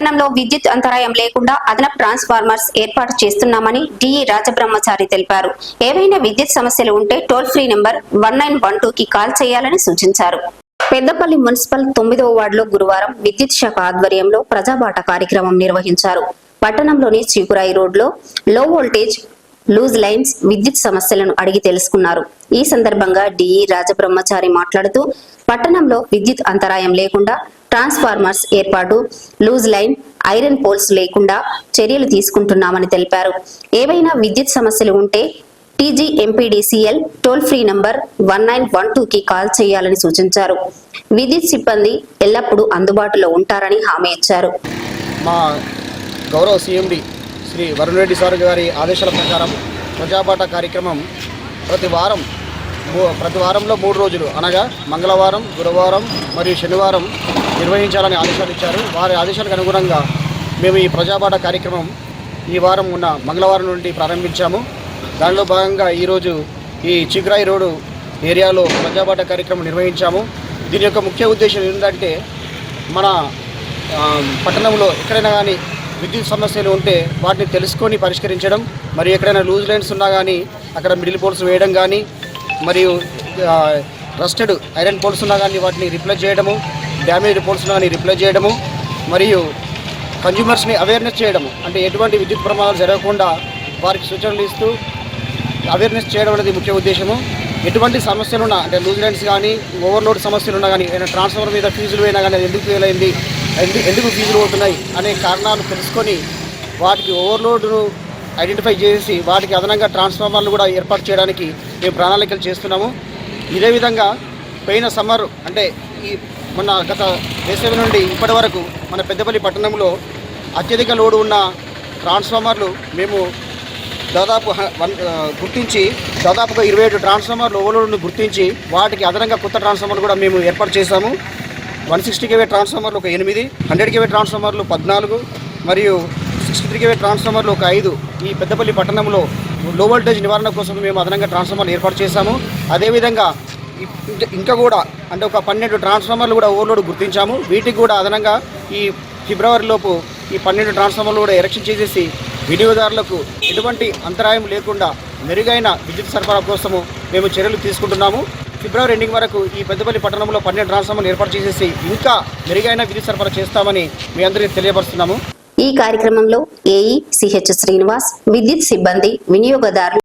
పట్టణంలో విద్యుత్ అంతరాయం లేకుండా అదనపు ట్రాన్స్ఫార్మర్స్ ఏర్పాటు చేస్తున్నామని డిఈ రాజబ్రహ్మచారి తెలిపారు. ఏవైనా విద్యుత్ సమస్యలు ఉంటే toll free number one nine one call చేయాలని సూచించారు. పెద్దపల్లి మున్సిపల్ తొమ్మిదవ వార్డులో గురువారం విద్యుత్ శాఖ ఆధ్వర్యంలో ప్రజాబాట కార్యక్రమం నిర్వహించారు. పట్టణంలోని చీపురాయి రోడ్లో లో వోల్టేజ్ లూజ్ లైన్స్ విద్యుత్ సమస్యలను అడిగి తెలుసుకున్నారు. ఈ సందర్భంగా డిఈ రాజబ్రహ్మచారి మాట్లాడుతూ పట్టణంలో విద్యుత్ అంతరాయం లేకుండా ట్రాన్స్ఫార్మర్స్ ఏర్పాటు లూజ్ లైన్ ఐరన్ పోల్స్ లేకుండా చర్యలు తీసుకుంటున్నామని తెలిపారు. ఏవైనా విద్యుత్ సమస్యలు ఉంటే TGMPDCL toll free number one nine one టూకి కాల్ చేయాలని సూచించారు. విద్యుత్ సిబ్బంది ఎల్లప్పుడూ అందుబాటులో ఉంటారని హామీ ఇచ్చారు. మా గౌరవ సీఎండి శ్రీ వరుణ్ రెడ్డి సార్ గారి ఆదేశాల ప్రకారం ప్రజాపాట కార్యక్రమం ప్రతి వారం ప్రతి వారంలో మూడు రోజులు అనగా మంగళవారం గురువారం మరియు శనివారం నిర్వహించాలని ఆదేశాలు ఇచ్చారు వారి ఆదేశాలకు అనుగుణంగా మేము ఈ ప్రజాపాట కార్యక్రమం ఈ వారం ఉన్న మంగళవారం నుండి ప్రారంభించాము. దానిలో భాగంగా ఈరోజు ఈ చిగ్రాయి రోడ్డు ఏరియాలో ప్రజాపాట కార్యక్రమం నిర్వహించాము. దీని యొక్క ముఖ్య ఉద్దేశం ఏంటంటే మన పట్టణంలో ఎక్కడైనా కానీ విద్యుత్ సమస్యలు ఉంటే వాటిని తెలుసుకొని పరిష్కరించడం మరియు ఎక్కడైనా లూజ్ లైన్స్ ఉన్నా కానీ అక్కడ మిడిల్ పోల్స్ వేయడం కానీ మరియు రస్టెడ్ ఐరన్ పోల్స్ ఉన్నా కానీ వాటిని రిప్లేస్ చేయడము డ్యామేజ్ రిపోర్ట్స్ను కానీ రిప్లై చేయడము మరియు కన్జ్యూమర్స్ని అవేర్నెస్ చేయడము. అంటే ఎటువంటి విద్యుత్ ప్రమాదాలు జరగకుండా వారికి సూచనలు ఇస్తూ అవేర్నెస్ చేయడం అనేది ముఖ్య ఉద్దేశము. ఎటువంటి సమస్యలు ఉన్నా అంటే లూజ్ లైన్స్ కానీ ఓవర్లోడ్ సమస్యలు ఉన్నా కానీ ఏదైనా ట్రాన్స్ఫార్మర్ మీద ఫీజులు పోయినా కానీ ఎందుకు ఫెయిల్ అయింది ఎందుకు ఎందుకు ఫీజులు అవుతున్నాయి అనే కారణాలు తెలుసుకొని వాటికి ఓవర్లోడ్ను ఐడెంటిఫై చేసి వాటికి అదనంగా ట్రాన్స్ఫార్మర్లు కూడా ఏర్పాటు చేయడానికి మేము ప్రణాళికలు చేస్తున్నాము. ఇదే విధంగా పోయిన సమ్మర్ అంటే ఈ మొన్న గత వేసవి నుండి ఇప్పటి వరకు మన పెద్దపల్లి పట్టణంలో అత్యధిక లోడు ఉన్న ట్రాన్స్ఫార్మర్లు మేము దాదాపు వన్ గుర్తించి దాదాపుగా ఇరవై ఏడు ట్రాన్స్ఫార్మర్లు ఓవర్లోడ్ను గుర్తించి వాటికి అదనంగా కొత్త ట్రాన్స్ఫార్మర్లు కూడా మేము ఏర్పాటు చేశాము. వన్ సిక్స్టీ కేవే ట్రాన్స్ఫార్మర్లు ఒక ఎనిమిది హండ్రెడ్ కేవీ ట్రాన్స్ఫార్మర్లు పద్నాలుగు మరియు సిక్స్టీ త్రీ కేవే ట్రాన్స్ఫార్మర్లు ఒక ఐదు ఈ పెద్దపల్లి పట్టణంలో లో వోల్టేజ్ నివారణ కోసం మేము అదనంగా ట్రాన్స్ఫార్మర్లు ఏర్పాటు చేశాము. అదేవిధంగా ఇంకా- కూడా అంటే ఒక పన్నెండు ట్రాన్స్ఫార్మర్లు కూడా ఓవర్లోడ్ గుర్తించాము. వీటికి కూడా అదనంగా ఈ ఫిబ్రవరిలోపు ఈ పన్నెండు ట్రాన్స్ఫార్మర్లు కూడా ఎరక్షన్ చేసేసి వినియోగదారులకు ఎటువంటి అంతరాయం లేకుండా మెరుగైన విద్యుత్ సరఫరా కోసము మేము చర్యలు తీసుకుంటున్నాము. ఫిబ్రవరి ఎండింగ్ వరకు ఈ పెద్దపల్లి పట్టణంలో పన్నెండు ట్రాన్స్ఫార్మర్లు ఏర్పాటు చేసేసి ఇంకా మెరుగైన విద్యుత్ సరఫరా చేస్తామని మీ అందరికీ తెలియపరుస్తున్నాము. ఈ కార్యక్రమంలో ఏఈ సిహెచ్ శ్రీనివాస్ విద్యుత్ సిబ్బంది వినియోగదారులు